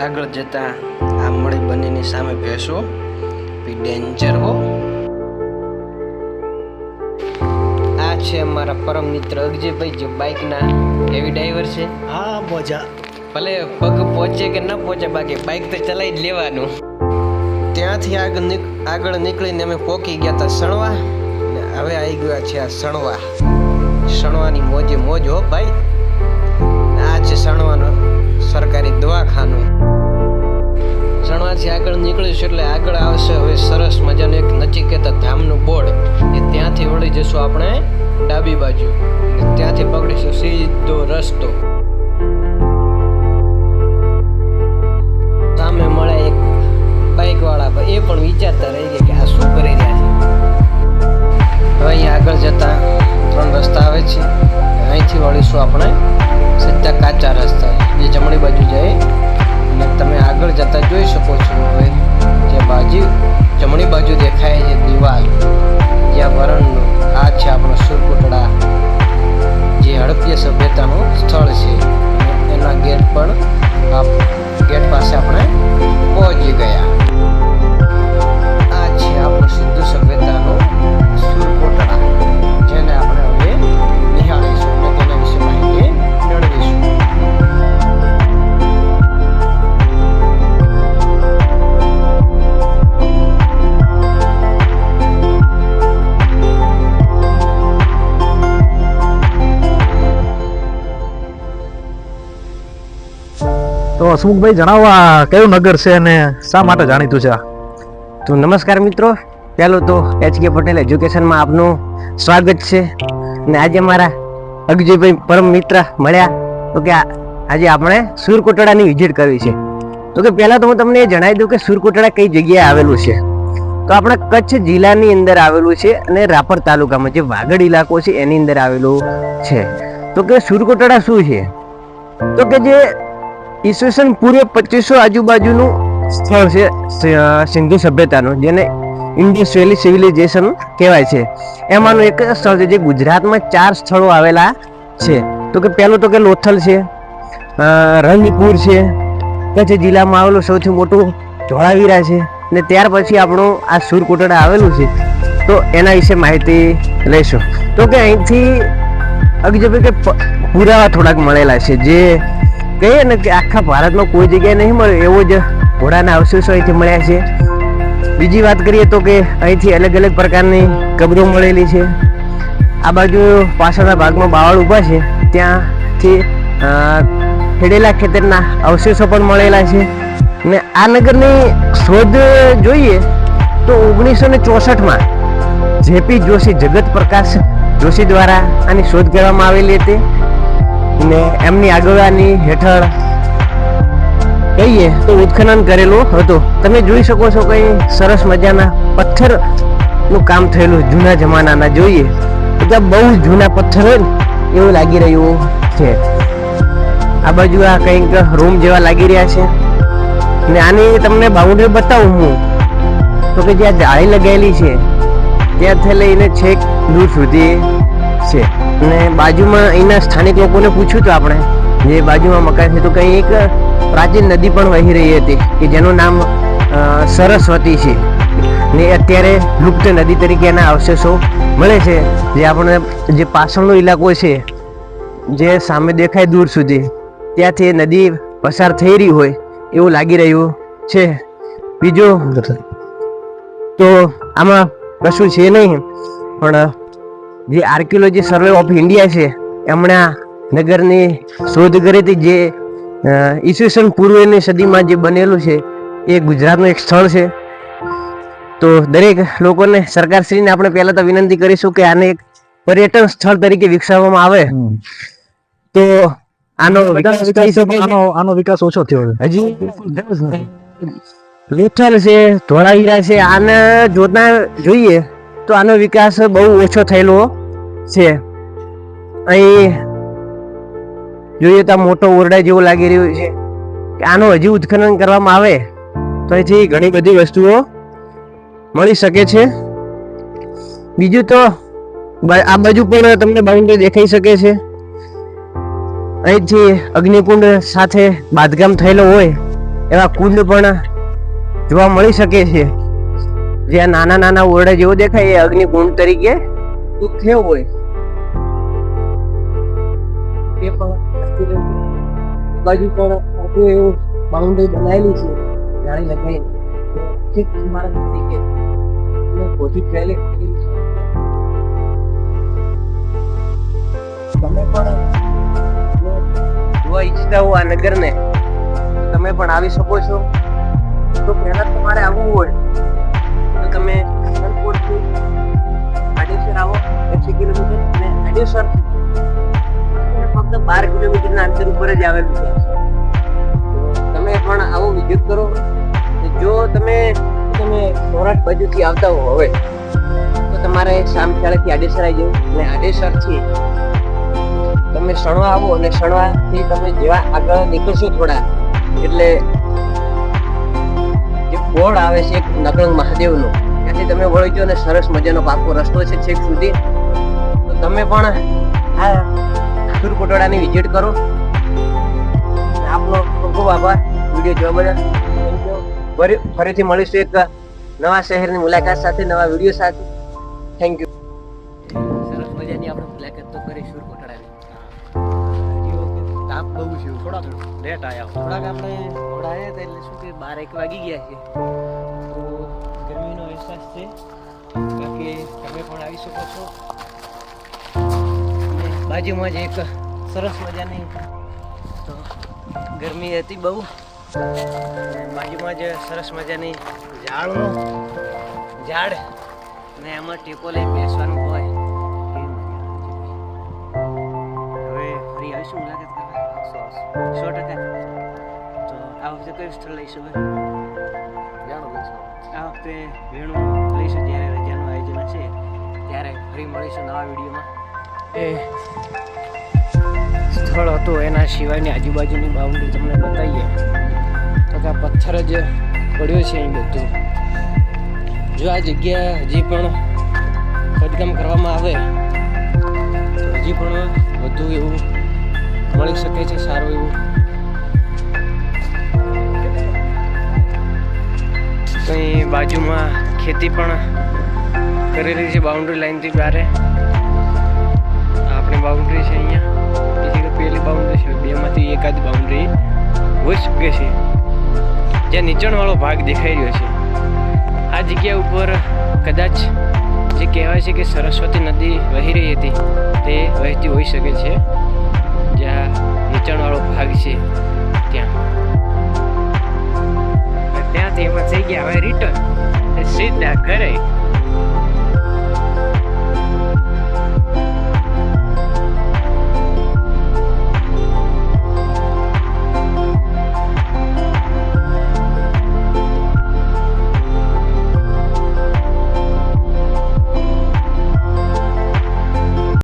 આગળ જતા આ મળી બંનેની સામે બેસો. બી ડેન્જર હો. આ છે અમારા પરમ મિત્ર અગજીભાઈ જે બાઇકના હેવી ડ્રાઈવર છે. હા મોજા. ભલે પગ પહોંચે કે ન પહોંચે બાકી બાઇક તો ચલાવી જ લેવાનું. ત્યાંથી આગળ આગળ નીકળીને અમે પોકી ગયા હતા સણવા. ને હવે આવી ગયા છે આ સણવા. સણવાની મોજે મોજ હો ભાઈ. આ છે સણવાનો સરકારી દવાખાનું. સણવાથી આગળ નીકળીશું એટલે આગળ આવશે. હવે સરસ મજાનું એક નચિકેતા ધામનું બોર્ડ. એ ત્યાંથી વળી જશું આપણે ડાબી બાજુ. ત્યાંથી પકડીશું સીધો રસ્તો. તો હસમુખભાઈ જણાવો આ કયું નગર છે અને શા માટે જાણીતું છે તો નમસ્કાર મિત્રો, પહેલું તો એચ કે પટેલ એજ્યુકેશનમાં આપનું સ્વાગત છે. અને આજે મારા અગજયભાઈ પરમ મિત્ર મળ્યા. તો કે આજે આપણે સુરકોટડાની વિઝિટ કરવી છે. તો કે પહેલાં તો હું તમને એ જણાવી દઉં કે સુરકોટડા કઈ જગ્યાએ આવેલું છે. તો આપણા કચ્છ જિલ્લાની અંદર આવેલું છે અને રાપર તાલુકામાં જે વાગડ ઇલાકો છે એની અંદર આવેલું છે. તો કે સુરકોટડા શું છે? તો કે જે ઈસવીસન પૂર્વે પચીસો આજુબાજુનું સ્થળ છે સિંધુ સભ્યતાનું, જેને ઇન્ડિયસ વેલી સિવિલાઇઝેશન કહેવાય છે. એમાંનું એક સ્થળ છે જે ગુજરાતમાં ચાર સ્થળો આવેલા છે. તો કે પહેલું તો કે લોથલ છે રંગપુર છે, કચ્છ જિલ્લામાં આવેલું સૌથી મોટું ધોળાવીરા છે ને ત્યાર પછી આપણું આ સુરકોટડા આવેલું છે. તો એના વિશે માહિતી લઈશું. તો કે અહીંથી અગજભાઈ કે પુરાવા થોડાક મળેલા છે, જે ને કે આખા ભારતમાં કોઈ જગ્યાએ નહીં મળે એવો જ ઘોડાના અવશેષો અહીંથી મળ્યા છે. બીજી વાત કરીએ તો કે અહીંથી અલગ અલગ પ્રકારની કબરો મળેલી છે. આ બાજુ પાછળના ભાગમાં બાવળ ઊભા છે. ત્યાંથી ખેડેલા ખેતરના અવશેષો પણ મળેલા છે. ને આ નગરની શોધ જોઈએ તો ઓગણીસો ને ચોસઠમાં જેપી જોશી જગત પ્રકાશ જોશી દ્વારા આની શોધ કરવામાં આવેલી હતી. ને એમની આગેવાની હેઠળ કહીએ તો ઉત્ખનન કરેલું હતું. તમે જોઈ શકો છો કઈ સરસ મજાના પથ્થરનું કામ થયેલું જૂના જમાનાના જોઈએ. તો ત્યાં બહુ જૂના પથ્થર હોય ને, એવું લાગી રહ્યું છે. આ બાજુ આ કંઈક રૂમ જેવા લાગી રહ્યા છે. ને આની તમને બાઉન્ડ્રી બતાવું હું. તો કે જ્યાં જાળી લગાવેલી છે, ત્યાંથી લઈને છેક દૂર સુધી છે. અને બાજુમાં અહીંના સ્થાનિક લોકોને પૂછ્યું હતું આપણે જે બાજુમાં મકાન છે તો કંઈ એક પ્રાચીન નદી પણ વહી રહી હતી કે જેનું નામ સરસ્વતી છે. ને અત્યારે લુપ્ત નદી તરીકે એના અવશેષો મળે છે જે આપણે જે પાછળનો ઇલાકો છે જે સામે દેખાય દૂર સુધી ત્યાંથી નદી પસાર થઈ રહી હોય એવું લાગી રહ્યું છે. બીજું તો આમાં કશું છે નહીં પણ જે આર્કિયોલોજી સર્વે ઓફ ઇન્ડિયા છે એમણે નગરની શોધ કરી હતી જે ઈસવીસન પૂર્વેની સદીમાં જે બનેલું છે એ ગુજરાતનું એક સ્થળ છે. તો દરેક લોકોને સરકારશ્રીને આપણે પહેલાં તો વિનંતી કરીશું કે આને એક પર્યટન સ્થળ તરીકે વિકસાવવામાં આવે. તો આનો આનો વિકાસ ઓછો થયો હજી લેઠલ છે ધોળાવીરા છે આને જોતા જોઈએ. તો આનો વિકાસ બહુ ઓછો થયેલો છે. અહીં જોઈએ તો મોટો ઓરડા જેવો લાગી રહ્યો છે કે આનું હજી ઉત્ખનન કરવામાં આવે તો અહીંથી ઘણી બધી વસ્તુઓ મળી શકે છે. બીજું તો આ બાજુ પણ તમને બાઉન્ડ્રી દેખાઈ શકે છે. અહીંથી અગ્નિકુંડ સાથે બાંધકામ થયેલો હોય એવા કુંડ પણ જોવા મળી શકે છે. જ્યાં નાના નાના ઓરડા જેવો દેખાય એ અગ્નિ કુંડ તરીકે? થયો હોય. તે પણ બાજુ પણ આખું એવું બાઉન્ડરી બનાવેલી છે. જાણી લખાઈ ઠીક ઇમારત તરીકે પોથી પહેલે તમે પણ જો જોવા ઈચ્છતા હો આ નગરને. તમે પણ આવી શકો છો. તો પહેલા તમારે આવવું હોય. તમે અનંતપુરથી આડેસર આવો એકસો કિલોમીટર અને આડેસર ફક્ત બાર કિલોમીટરના અંતર ઉપર જ આવેલું છે તમે પણ આવો વિઝિટ કરો. જો તમે તમે સૌરાષ્ટ્ર બાજુથી આવતા હો હવે, તો તમારે સામખાળેથી આડેસર આવી જવું. અને આડેસરથી તમે સણવા આવો અને સણવાથી તમે જેવા આગળ નીકળશો થોડા, એટલે જે આવે છે એક નકળંગ મહાદેવનો. ત્યાંથી તમે વળજો અને સરસ મજાનો પાકો રસ્તો છે છેક સુધી. તો તમે પણ આ સુરકોટવાડાની વિઝિટ કરો. આપનો ખૂબ ખૂબ આભાર. વીડિયો જોવા બધા ફરી ફરીથી મળીશું એક નવા શહેરની મુલાકાત સાથે નવા વીડિયો સાથે. થેન્ક યુ સરસ મજાની આપણે મુલાકાત તો કરી સુરકોટવાડાની તાપ બહુ છે થોડાક. લેટ આયા થોડાક આપણે મોડા આવ્યા હતા એટલે શું કે બાર એક વાગી ગયા છે. તો ગરમીનો અહેસાસ છે. બાકી તમે પણ આવી શકો છો. બાજુમાં જ એક સરસ મજાની તો ગરમી હતી બહુ. બાજુમાં જ સરસ મજાની ઝાડનું ઝાડ ને એમાં ટેકો લઈ બેસવાનું હોય. હવે ફરી આવીશું મુલાકાત સો ટકા. તો આ વખતે કયું સ્થળ લઈશું આ વખતે વેણું લઈશું જ્યારે રજાનું આયોજન હશે. ત્યારે ફરી મળીશું નવા વિડીયોમાં. એ સ્થળ હતું એના સિવાયની આજુબાજુની બાઉન્ડ્રી તમને બતાવીએ. તો કે આ પથ્થર જ પડ્યો છે અહીં બધું. જો આ જગ્યા હજી પણ ખોદકામ કરવામાં આવે હજી પણ વધુ એવું મળી શકે છે સારું એવું. કંઈ બાજુમાં ખેતી પણ કરેલી છે બાઉન્ડ્રી લાઈનથી બારે. આપણી બાઉન્ડ્રી છે અહીંયા. બીજી તો પેલી બાઉન્ડ્રી છે. બેમાંથી એકાદ બાઉન્ડ્રી હોઈ શકે છે. જ્યાં નીચાણવાળો ભાગ દેખાઈ રહ્યો છે. આ જગ્યા ઉપર કદાચ જે કહેવાય છે કે સરસ્વતી નદી વહી રહી હતી તે વહેતી હોઈ શકે છે. નીચાણવાળો ભાગ છે ત્યાં. ત્યાંથી એમાં થઈ ગયા. હવે રિટર્ન સીધા ઘરે.